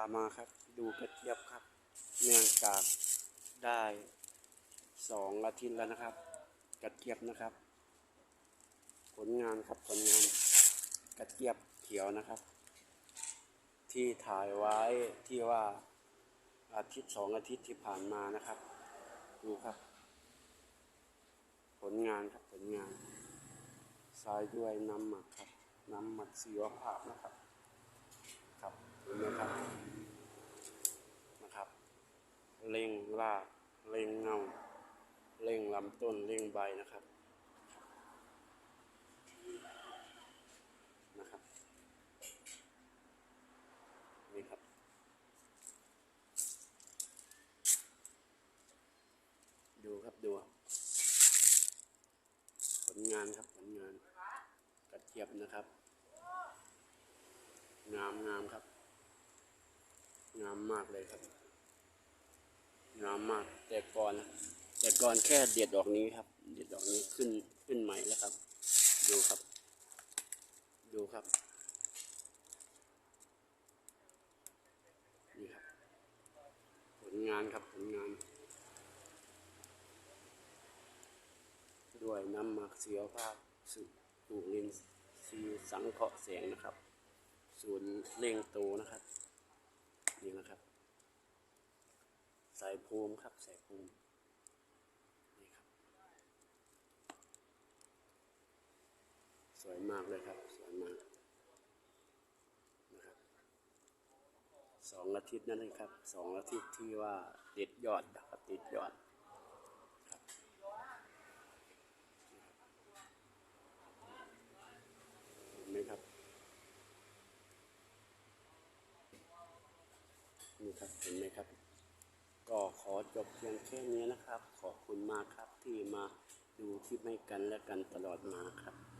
ามาครับ ดูกระเจี๊ยบครับ เนื่องจากได้สองอาทิตย์แล้วนะครับ กระเจี๊ยบนะครับ ผลงานครับผลงานกระเจี๊ยบเขียวนะครับ ที่ถ่ายไว้ที่ว่าอาทิตย์สองอาทิตย์ที่ผ่านมานะครับ ดูครับ ผลงานครับผลงานทรายด้วยน้ำหมักครับ น้ำหมักชีวภาพนะครับ ครับเห็นไหมครับนะครับ เล็งรากเล็งเงาเล็งลำต้นเล็งใบนะครับนะครับ นี่ครับ ดูครับดูผลงานครับผลงานกระเทียบนะครับงามงามครับ งามมากเลยครับ งามมาก แต่ก่อน แต่ก่อนแค่เด็ดดอกนี้ครับ เด็ดดอกนี้ขึ้นขึ้นใหม่แล้วครับ ดูครับ ดูครับนี่ครับ ผลงานครับผลงาน ด้วยน้ำหมักเสียวภาพสุปูลินซีสังเคราะห์แสงนะครับ ศูนย์เล่งโตนะครับ นี่นะครับ สาย ภูมิครับสายภูมินี่ครับ สวยมากเลยครับ สวยมากนะครับสองอาทิตย์นั่นเองครับสองอาทิตย์ที่ว่าเด็ดยอดนะครับติดยอดเห็นไหมครับนี่ครับเห็นไหมครับ ก็ขอจบเพียงแค่นี้นะครับ ขอบคุณมากครับที่มาดูคลิปให้กันและกันตลอดมาครับ